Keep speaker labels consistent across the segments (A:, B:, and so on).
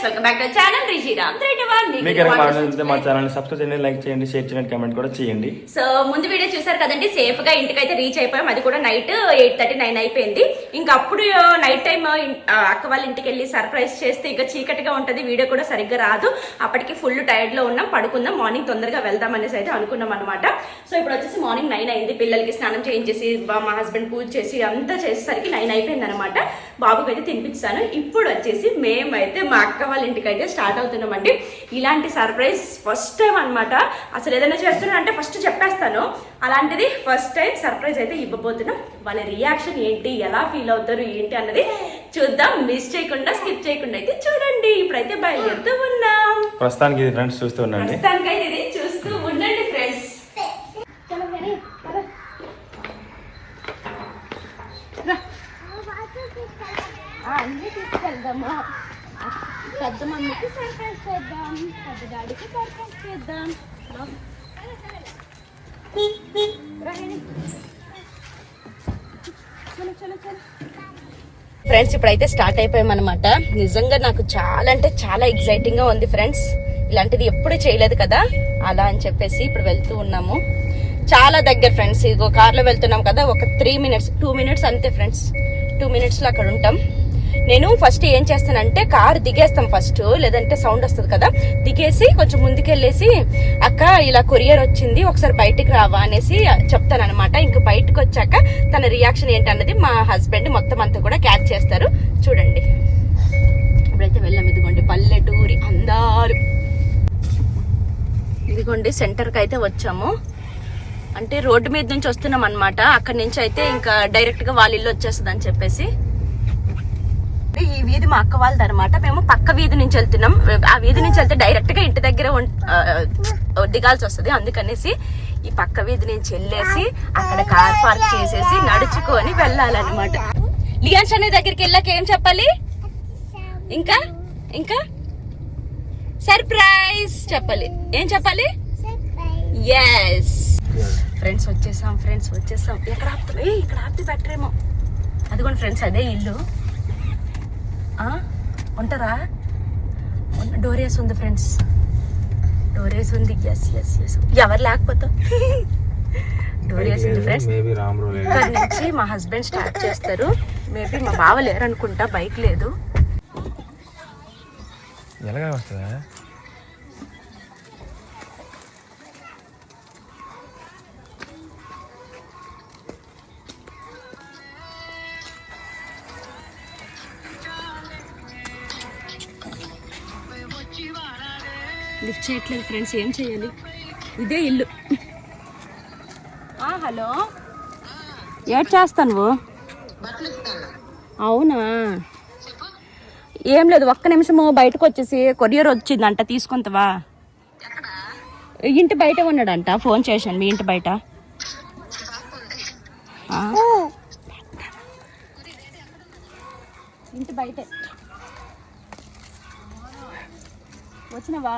A: Friends welcome back to channel two one
B: మీకు కనుక మా నచ్చితే మా ఛానల్ సబ్స్క్రైబ్ చేయండి లైక్ చేయండి షేర్ చేయండి కామెంట్ కూడా చేయండి.
A: సో ముందు వీడియో చూసారు కదండి సేఫ్గా ఇంటికి అయితే రీచ్ అయిపోయాం. అది కూడా నైట్ ఎయిట్ థర్టీ నైన్ అయిపోయింది. ఇంకా అప్పుడు నైట్ టైం అక్క వాళ్ళ ఇంటికి వెళ్ళి సర్ప్రైజ్ చేస్తే ఇంకా చీకటిగా ఉంటది వీడియో కూడా సరిగ్గా రాదు. అప్పటికి ఫుల్ టైర్డ్లో ఉన్నాం పడుకుందాం మార్నింగ్ తొందరగా వెళ్దాం అనేసి అయితే అనుకున్నాం అనమాట సో ఇప్పుడు వచ్చేసి మార్నింగ్ నైన్ అయింది. పిల్లలకి స్నానం చేయించేసి మా హస్బెండ్ పూజ చేసి అంతా చేసేసరికి నైన్ అయిపోయింది అనమాట బాబుకి అయితే తినిపించాను ఇప్పుడు వచ్చేసి మేమైతే మా అక్క వాళ్ళ ఇంటికి అయితే స్టార్ట్ అవుతున్నామండి. ఇలాంటి సర్ప్రైజ్ ఫస్ట్ టైం అన్నమాట. అసలు ఏదైనా చేస్తున్నా అంటే ఫస్ట్ చెప్పేస్తాను. అలాంటిది ఫస్ట్ టైం సర్ప్రైజ్ అయితే ఇవ్వబోతున్నాం. వాళ్ళ రియాక్షన్ ఏంటి ఎలా ఫీల్ అవుతారు ఏంటి అన్నది చూద్దాం. మిస్ చేయకుండా స్కిప్ చేయకుండా అయితే చూడండి. ఇప్పుడైతే బయలుదేరుతూ ఉన్నాం.
B: ప్రస్తుతానికి ఇది ఫ్రెండ్స్ చూస్తూ ఉండండి.
A: ప్రస్తుతానికైతే ఇది చూస్తూ ఉండండి ఫ్రెండ్స్
C: అన్ని తీసుకెళ్దాము? పెద్ద మమ్మీకి సర్ప్రైజ్ చేద్దాం పెద్ద డాడీకి సర్ప్రైజ్ చేద్దాం.
A: ఫ్రెండ్స్ ఇప్పుడైతే స్టార్ట్ అయిపోయామన్నమాట. నిజంగా నాకు చాలా అంటే చాలా ఎగ్జైటింగ్గా ఉంది ఫ్రెండ్స్. ఇలాంటిది ఎప్పుడు చేయలేదు కదా? అలా అని చెప్పేసి ఇప్పుడు వెళ్తూ ఉన్నాము. చాలా దగ్గర ఫ్రెండ్స్ ఇదిగో కార్లో వెళ్తున్నాం కదా ఒక త్రీ మినిట్స్ టూ మినిట్స్ అంతే ఫ్రెండ్స్. టూ మినిట్స్లో అక్కడ ఉంటాం. నేను ఫస్ట్ ఏం చేస్తానంటే కార్ దిగేస్తాం ఫస్ట్ లేదంటే సౌండ్ వస్తుంది కదా దిగేసి కొంచెం ముందుకెళ్ళేసి అక్క ఇలా కొరియర్ వచ్చింది ఒకసారి బయటికి రావా అనేసి చెప్తాను అనమాట ఇంక బయటకు వచ్చాక తన రియాక్షన్ ఏంటన్నది మా హస్బెండ్ మొత్తం అంతా కూడా క్యాచ్ చేస్తారు. చూడండి. ఇప్పుడైతే వెళ్ళాం ఇదిగోండి పల్లెటూరి అందారు ఇదిగోండి సెంటర్కి అయితే వచ్చాము. అంటే రోడ్డు మీద నుంచి వస్తున్నాం అనమాట అక్కడి నుంచి అయితే ఇంకా డైరెక్ట్గా వాళ్ళ ఇల్లు వచ్చేస్తుంది అని చెప్పేసి. వీధి మా అక్క వాళ్ళది అనమాట మేము పక్క వీధి నుంచి వెళ్తున్నాం. ఆ వీధి నుంచి వెళ్తే డైరెక్ట్గా ఇంటి దగ్గర దిగాల్సి వస్తుంది. అందుకనేసి ఈ పక్క వీధి నుంచి వెళ్ళేసి అక్కడ కార్ పార్క్ చేసేసి నడుచుకొని వెళ్ళాలన్నమాట. లియాన్స్ అనే దగ్గరికి వెళ్ళాక ఏం చెప్పాలి? ఇంకా? ఇంకా? సర్ప్రైజ్ చెప్పాలి. ఏం చెప్పాలి? ఎస్ ఫ్రెండ్స్ వచ్చేసాం ఫ్రెండ్స్ వచ్చేసాం. ఎక్కడ ఆపుతాం ఇక్కడ ఆపితే బెటర్ ఏమో. అదిగోండి ఫ్రెండ్స్ అదే ఇల్లు. ఉంటారా డోర్ వేసి ఉంది ఫ్రెండ్స్ డోర్ వేసి ఉంది. ఎస్ ఎస్ ఎస్ ఎవరు లేకపోతే? డోర్ వేసి ఉంది ఫ్రెండ్స్ ఇక్కడ నుంచి మా హస్బెండ్ స్టార్ట్ చేస్తారు. మేబీ మా బావ లేరు అనుకుంటా బైక్ లేదు.
B: ఎలాగా వస్తుందా?
A: లిఫ్ట్ చేయట్లేదు ఫ్రెండ్స్ ఏం చేయాలి? ఇదే ఇల్లు. హలో? ఏడ్ చేస్తాను నువ్వు? అవునా? ఏం లేదు ఒక్క నిమిషము బయటకు వచ్చేసి కొరియర్ వచ్చిందంట తీసుకుంటావా ఇంటి బయట ఉన్నాడంట ఫోన్ చేశాను మీ ఇంటి బయట. ఇంటి బయటే. వచ్చినవా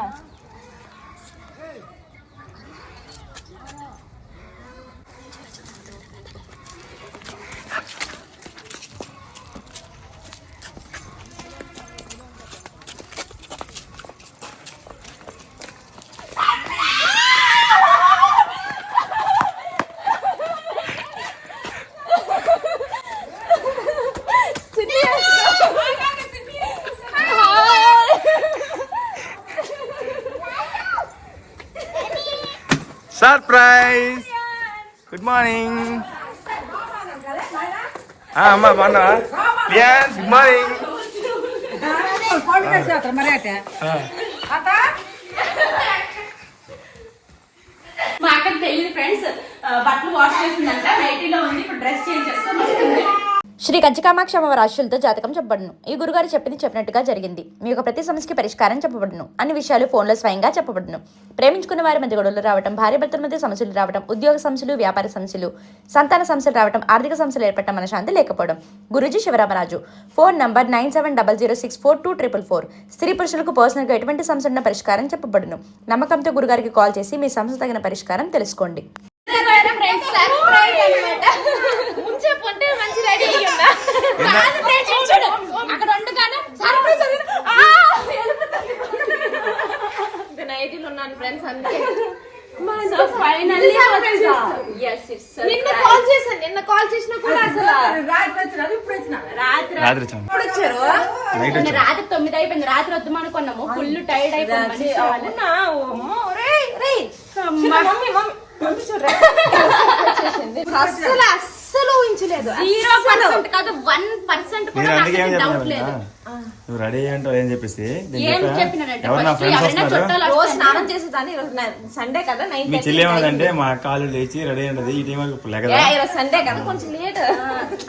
B: సర్ప్రైజ్ గుడ్ మార్నింగ్ అమ్మా బాగున్నావా? లియాన్స్ గుడ్ మార్నింగ్
A: మా అక్కడికి వెళ్ళింది ఫ్రెండ్స్ బట్టలు వాష్ చేసిందంట. నైటీలో ఉంది ఇప్పుడు డ్రెస్ చేంజ్ చేస్తాం
D: శ్రీ కంచికామాక్ష అమ్మవారి ఆశులతో జాతకం చెప్పబడును. ఈ గురుగారు చెప్పింది చెప్పినట్టుగా జరిగింది. మీ యొక్క ప్రతి సమస్యకి పరిష్కారం చెప్పబడును. అన్ని విషయాలు ఫోన్లో స్వయంగా చెప్పబడును. ప్రేమించుకున్న వారి మధ్య గొడవలు రావడం భార్య భర్తల మధ్య సమస్యలు రావటం ఉద్యోగ సమస్యలు వ్యాపార సమస్యలు సంతాన సమస్యలు రావడం ఆర్థిక సమస్యలు ఏర్పడటం మనశాంతి లేకపోవడం. Guruji Sivaramaraju. Phone number nine seven double zero six four two triple four. స్త్రీ పురుషులకు పర్సనల్గా ఎటువంటి సమస్యలను పరిష్కారం చెప్పబడును. నమ్మకంతో గురుగారికి కాల్ చేసి మీ సమస్య తగిన పరిష్కారం తెలుసుకోండి.
C: పొంటే మంచి రెడీ ఫ్రెండ్స్ చేసినా కూడా
A: రాత్రి
B: వచ్చారు
A: రాత్రి తొమ్మిది అయిపోయింది రాత్రి వద్దాం అనుకున్నాము ఫుల్ టైర్డ్ అయిపోయింది
C: అసలు అస్సలు ఊహించలేదు.
A: జీరో పర్సెంట్ కాదు వన్ పర్సెంట్ కూడా డౌట్ లేదు.
B: నువ్వు రెడీ అంటావు ఏం చెప్పేసి ఎవరు నా ఫ్రెండ్స్ వస్తున్నారు?
C: రోజు. స్నానం చేసేదాన్ని. ఈరోజు సండే కదా నైన్
B: మీ చెల్లి ఏమన్నదంటే మా కాళ్ళు లేచి రెడీ ఉండదు ఈ టైం వరకు
C: ఈరోజు సండే కదా కొంచెం లేట్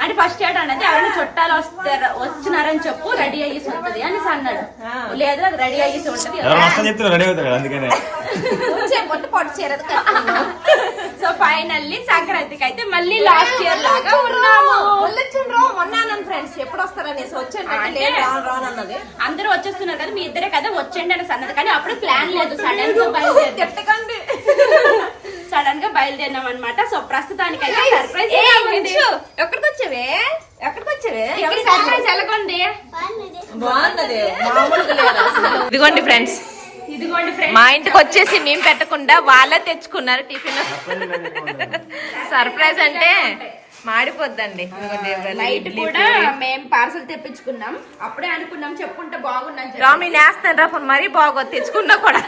A: అంటే ఫస్ట్ ఏట అనేది ఎవరైనా చుట్టాలు వస్తారు వచ్చినారని చెప్పు రెడీ అయ్యేసి ఉంటది అని అన్నాడు. లేదు అది రెడీ అయ్యేసి ఉంటది.
B: ఎవరు వస్తాను చెప్తే రెడీ అవుతారు కదా అందుకనే.
C: వచ్చే పొట్టు చీరది
A: సో ఫైనల్లీ సంక్రాంతికి అయితే మళ్ళీ లాస్ట్ ఇయర్ లాగా ఉన్నాము.
C: మొన్న మొన్న ఫ్రెండ్స్ ఎప్పుడు వస్తారనేసి వచ్చాను
A: అంటే-
C: లేదు రాను రాను అన్నది
A: అందరూ వచ్చేస్తున్నారు కదా మీ ఇద్దరే కదా వచ్చండి అని అన్నది కానీ అప్పుడు ప్లాన్ లేదు. సడన్గా బయలుదేరి సడన్గా బయలుదేరినాం అనమాట సో ప్రస్తుతానికి అయితే సర్ప్రైజ్
C: ఎక్కడికి వచ్చావే? ఎక్కడికి వచ్చావే?
A: సర్ప్రైజ్ ఎలాగొంది?
C: బాగున్నది. మామూలుగా లేదు అసలు.
A: ఇదిగోండి ఫ్రెండ్స్ ఇదిగోండి ఫ్రెండ్స్
C: మా ఇంటికి వచ్చేసి మేము పెట్టకుండా వాళ్ళే తెచ్చుకున్నారు టిఫిన్. సర్ప్రైజ్ అంటే మాడిపోద్దండి.
A: నైట్ కూడా మేము పార్సల్ తెప్పించుకున్నాం. అప్పుడే అనుకున్నాం చెప్పుంటే బాగున్నాం చెప్పి.
C: రామి నేస్తాను రా ఫోన్ మరీ బాగోదు తెచ్చుకున్నా కూడా.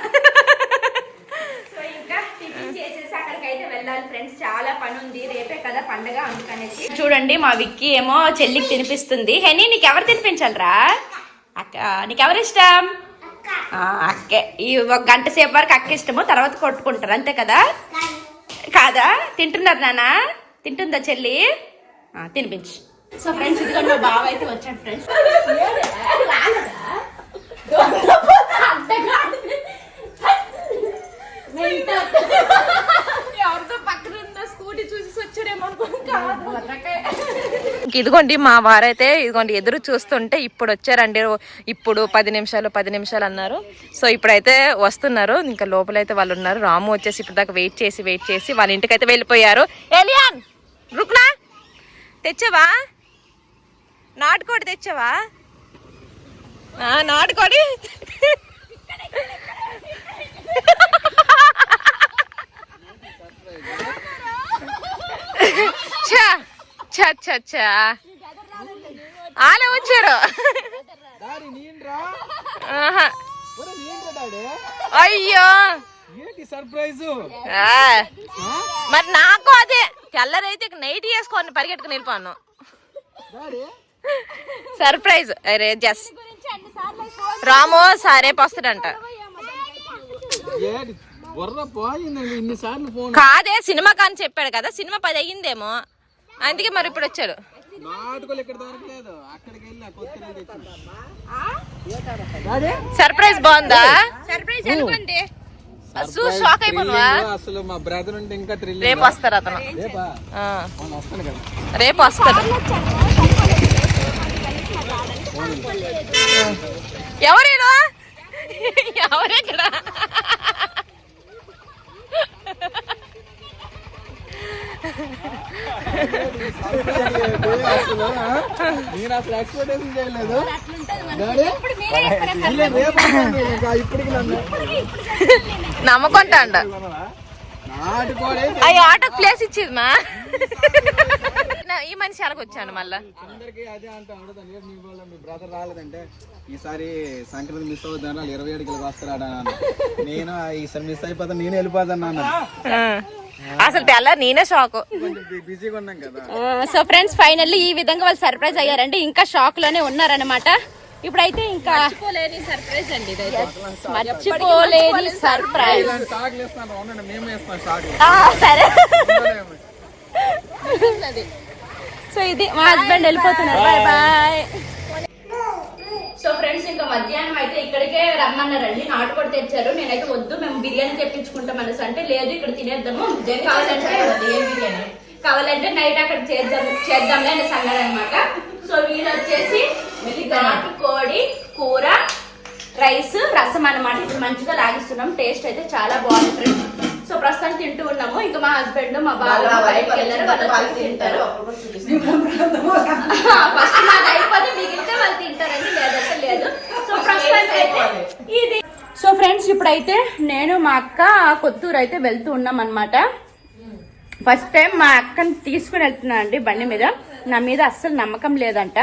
A: సో ఇంకా టిఫిన్ చేసేసి అక్కడికి అయితే వెళ్ళాలి ఫ్రెండ్స్. చాలా పని ఉంది రేపే కదా పండగ అందుకనేసి. చూడండి మా విక్కీ ఏమో చెల్లికి తినిపిస్తుంది. హెనీ నీకు ఎవరు తినిపించాలరా? అక్క నీకెవరు ఇష్టం? ఆ, అక్కే. ఈ ఒక గంట సేపు వరకు అక్క ఇష్టము తర్వాత కొట్టుకుంటారు. అంతే కదా. కాదా? తింటున్నారు నాన్న? తింటుందా చెల్లి? ఆ, తినిపించు సో ఫ్రెండ్స్ ఇదిగో బావ అయితే వచ్చాడు ఫ్రెండ్స్.
C: ఇదిగోండి మా వారైతే ఇదిగోండి ఎదురు చూస్తుంటే ఇప్పుడు వచ్చారండి. ఇప్పుడు పది నిమిషాలు పది నిమిషాలు అన్నారు. సో ఇప్పుడైతే వస్తున్నారు. ఇంకా లోపలైతే వాళ్ళు ఉన్నారు. రాము వచ్చేసి ఇప్పుడు దాకా వెయిట్ చేసి వెయిట్ చేసి వాళ్ళ ఇంటికైతే వెళ్ళిపోయారు. రుక్నా తెచ్చావా? నాటుకోడి తెచ్చావా? నాటుకోడి? ఆలే వచ్చారు. అయ్యో.
E: సర్ప్రైజ్.
C: మరి నాకు అదే. తెల్లరైతే నైట్ వేసుకొని పరిగెట్టుకుని వెళ్ళిపోను. సర్ప్రైజ్ అరే జస్ రాము సరే వస్తాడంట. కాదే సినిమా కానీ చెప్పాడు కదా సినిమా పది అయ్యిందేమో. అందుకే మరి ఇప్పుడు వచ్చాడు.
E: నాటుకోలు ఇక్కడ దొరకలేదు. అక్కడికి వెళ్ళి కొత్త
C: సర్ప్రైజ్ బాగుందా? సర్ప్రైజ్ అనుకోండి షాక్ అయిపోనువా
E: అసలు మా బ్రదర్ ఉంటే ఇంకా థ్రిల్
C: రేపు వస్తారు అతను.
E: రేపా
C: రేపు వస్తాడు. ఎవరు ఎవరు ఇక్కడ?
E: నేను అసలు ఎక్స్పెక్టేషన్ చేయలేదు. డాడీ? ఇప్పటికి నన్ను.
C: నమ్మకుంటా అంట
E: నాటుకోలే
C: అయ్యి ఆటో ప్లేస్ ఇచ్చింది మా ఈ మనిషి అలాగ వచ్చాను మళ్ళా.
E: అందరికి అదే అంటా ఉండదు మీ వల్ల మీ బ్రదర్ రాలేదంటే ఈసారి సంక్రాంతి మిస్ అవుతాను వాళ్ళు ఇరవై ఏడుకి వస్తాడా నేను ఈసారి మిస్ అయిపోతాను నేను వెళ్ళిపోతాను అన్న
C: ఆ. అసలు తెల్ల నేనే షాక్
E: కొంచెం బిజీగా ఉన్నాం కదా.
A: సో ఫ్రెండ్స్ ఫైనల్లీ ఈ విధంగా వాళ్ళు సర్ప్రైజ్ అయ్యారండి. ఇంకా షాక్లోనే ఉన్నారనమాట ఇప్పుడైతే ఇంకా
C: మర్చిపోలేని సర్ప్రైజ్ అండి ఇదైతే.
A: మర్చిపోలేని సర్ప్రైజ్ సరే. సో ఇది మా హస్బెండ్ వెళ్ళిపోతున్నారు. బాయ్ బాయ్ సో ఫ్రెండ్స్ ఇంకా మధ్యాహ్నం అయితే ఇక్కడికే రమ్మన్నారండి. నాటుకోడి తెచ్చారు. నేనైతే వద్దు మేము బిర్యానీ తెప్పించుకుంటాం అనేసి అంటే లేదు ఇక్కడ తినేద్దాము. కావాలంటే కావాలంటే నైట్ అక్కడ చేద్దాం చేద్దాంలే అనేసి అన్నారు అనమాట సో వీళ్ళు వచ్చేసి నాటుకోడి కూర రైస్ రసం అన్నమాట. ఇప్పుడు మంచిగా లాగిస్తున్నాం. టేస్ట్ అయితే చాలా బాగుంది ఫ్రెండ్స్ సో ప్రస్తుతం తింటూ ఉన్నాము. ఇంకా మా హస్బెండ్ మా బాబు బయటకు వెళ్ళారు. వాళ్ళు తింటారు. ఫస్ట్ మాది అయిపోతే మిగిలితే వాళ్ళు తింటారండి. లేదు. సో ప్రస్తుతానికి అయితే ఇది. సో ఫ్రెండ్స్ ఇప్పుడైతే నేను మా అక్క కొత్తూరు అయితే వెళ్తూ ఉన్నాం అనమాట ఫస్ట్ టైం మా అక్కని తీసుకుని వెళ్తున్నా అండి బండి మీద. నా మీద అస్సలు నమ్మకం లేదంట.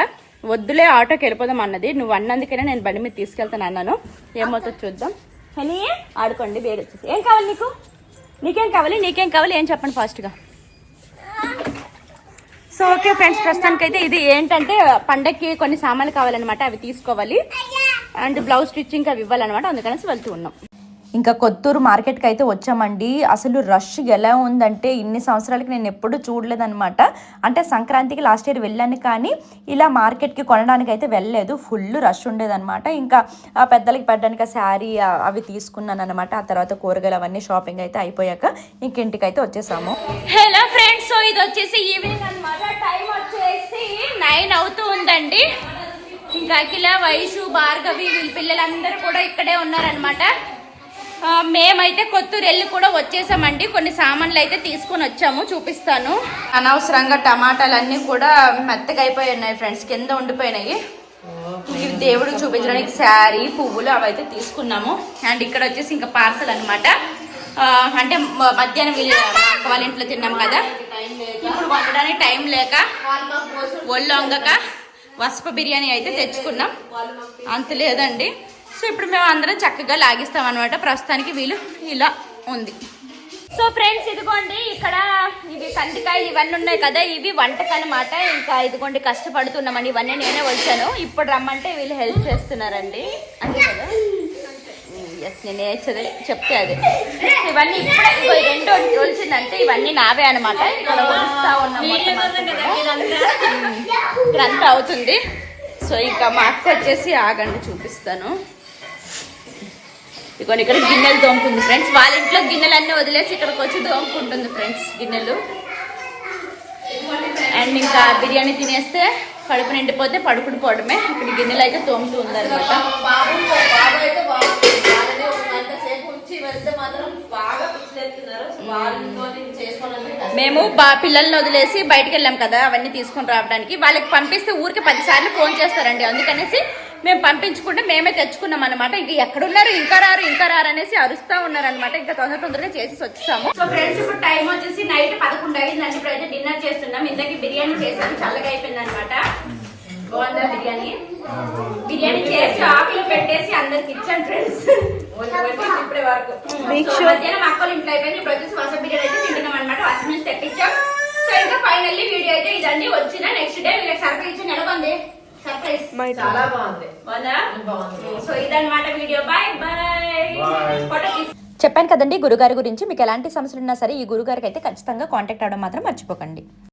A: వద్దులే ఆటోకి వెళ్ళిపోదాం అన్నది. నువ్వు అన్నందుకనే నేను బండి మీద తీసుకెళ్తాను అన్నాను. ఏమవుతుందో చూద్దాం. హనీ ఆడుకోండి వేడి వచ్చేసి ఏం కావాలి నీకు? నీకేం కావాలి? నీకేం కావాలి? ఏం చెప్పండి ఫాస్ట్గా. సో ఓకే ఫ్రెండ్స్ ప్రస్తుతానికైతే ఇది ఏంటంటే పండక్కి కొన్ని సామాన్లు కావాలన్నమాట అవి తీసుకోవాలి. అండ్ బ్లౌజ్ స్టిచ్చింగ్ అవి ఇవ్వాలన్నమాట అందుకనేసి వెళ్తూ ఉన్నాం.
D: ఇంకా కొత్తూరు మార్కెట్కి అయితే వచ్చామండి. అసలు రష్ ఎలా ఉందంటే ఇన్ని సంవత్సరాలకి నేను ఎప్పుడు చూడలేదన్నమాట. అంటే సంక్రాంతికి లాస్ట్ ఇయర్ వెళ్ళాను కానీ ఇలా మార్కెట్కి కొనడానికి అయితే వెళ్ళలేదు. ఫుల్ రష్ ఉండేదన్నమాట. ఇంకా ఆ పెద్దలకి పెట్టడానికి ఆ శారీ అవి తీసుకున్నాను అనమాట ఆ తర్వాత కూరగాయలు అవన్నీ షాపింగ్ అయితే అయిపోయాక ఇంక ఇంటికి అయితే వచ్చేసాము.
A: హలో ఫ్రెండ్స్ ఇది వచ్చేసి ఈవినింగ్ అనమాట టైం వచ్చేసి నైన్ అవుతూ ఉందండి. ఇంకా అఖిల వైషు భార్గవి వీళ్ళ పిల్లలందరూ కూడా ఇక్కడే ఉన్నారనమాట మేమైతే కొత్తూరు వెళ్ళి కూడా వచ్చేసామండి. కొన్ని సామాన్లు అయితే తీసుకొని వచ్చాము చూపిస్తాను. అనవసరంగా టమాటాలన్నీ కూడా మెత్తగా అయిపోయి ఉన్నాయి ఫ్రెండ్స్ కింద ఉండిపోయినాయి. ఇవి దేవుడికి చూపించడానికి శారీ పువ్వులు అవి అయితే తీసుకున్నాము. అండ్ ఇక్కడ వచ్చేసి ఇంకా పార్సల్ అనమాట అంటే మధ్యాహ్నం వాళ్ళ ఇంట్లో తిన్నాం కదా. ఇప్పుడు వండడానికి టైం లేక ఒళ్ళు వంగక వసప బిర్యానీ అయితే తెచ్చుకున్నాం. అంత లేదండి. సో ఇప్పుడు మేము అందరం చక్కగా లాగిస్తాం అనమాట ప్రస్తుతానికి వీళ్ళు ఇలా ఉంది. సో ఫ్రెండ్స్ ఇదిగోండి ఇక్కడ ఇవి కందికాయలు ఇవన్నీ ఉన్నాయి కదా ఇవి వంటకు అనమాట ఇంకా ఇదిగోండి కష్టపడుతున్నామండి ఇవన్నీ నేనే వచ్చాను ఇప్పుడు రమ్మంటే వీళ్ళు హెల్ప్ చేస్తున్నారండి. అంతే కదా? ఎస్ నేను ఏ చదివి చెప్తే అది. ఇవన్నీ ఇప్పుడే రెండు వచ్చిందంటే ఇవన్నీ నావే అనమాట ఇక్కడ ఉన్నాం ఇక్కడంతా అవుతుంది. సో ఇంకా మా అక్క వచ్చేసి ఆగండి చూపిస్తాను. ఇదిగోండి ఇక్కడ గిన్నెలు తోముకుంది. ఫ్రెండ్స్ వాళ్ళ ఇంట్లో గిన్నెలు అన్నీ వదిలేసి ఇక్కడికి వచ్చి తోముకుంటుంది ఫ్రెండ్స్ గిన్నెలు. అండ్ ఇంకా బిర్యానీ తినేస్తే కడుపు నిండిపోతే పడుకుని పోవడమే. ఇక్కడ గిన్నెలు అయితే తోముతూ ఉందన్నమాట. మేము బా పిల్లల్ని వదిలేసి బయటికి వెళ్ళాం కదా అవన్నీ తీసుకొని రావడానికి. వాళ్ళకి పంపిస్తే ఊరికి పదిసార్లు ఫోన్ చేస్తారండి. అందుకనేసి మేము పంపించుకుంటే మేమే తెచ్చుకున్నాం అనమాట ఇంకా ఎక్కడున్నారు? ఇంకా రారు ఇంకా రారు అనేసి అరుస్తా ఉన్నారనమాట ఇంకా తొందర తొందరగా చేసి వచ్చేసాము. సో ఫ్రెండ్స్ ఇప్పుడు టైం వచ్చేసి నైట్ పదకొండు అయిందండి ఇప్పుడు అయితే డిన్నర్ చేస్తున్నాం. ఇంతకీ బిర్యానీ చేసాం చల్లగా అయిపోయింది అనమాట బాగుందా బిర్యానీ? బిర్యానీ చేసి ఆకులు పెట్టేసి అందరికి ఇచ్చాను ఫ్రెండ్స్ ఇప్పటి వరకు. సో మధ్యాహ్నం అక్కలు ఇంట్లో అయిపోయింది. ఇప్పుడు వచ్చేసి వస బిర్యానీ అయితే తింటున్నాం అనమాట వస నుంచి తెప్పించాం. సో ఇంకా ఫైనల్లీ వీడియో అయితే ఇదండి. వచ్చిన నెక్స్ట్ డే వీళ్ళకి సర్ప్రైజ్ ఇచ్చాను ఎలా ఉంది సర్ప్రైజ్ చాలా బాగుంది. బాగుందా? సో ఇదన్నమాట వీడియో బాయ్ బాయ్ ఫోటో తీసి
D: చెప్పాను కదండి గురుగారి గురించి. మీకు ఎలాంటి సమస్యలు ఉన్నా సరే ఈ గురుగారికి అయితే ఖచ్చితంగా కాంటాక్ట్ అవ్వడం మాత్రం మర్చిపోకండి.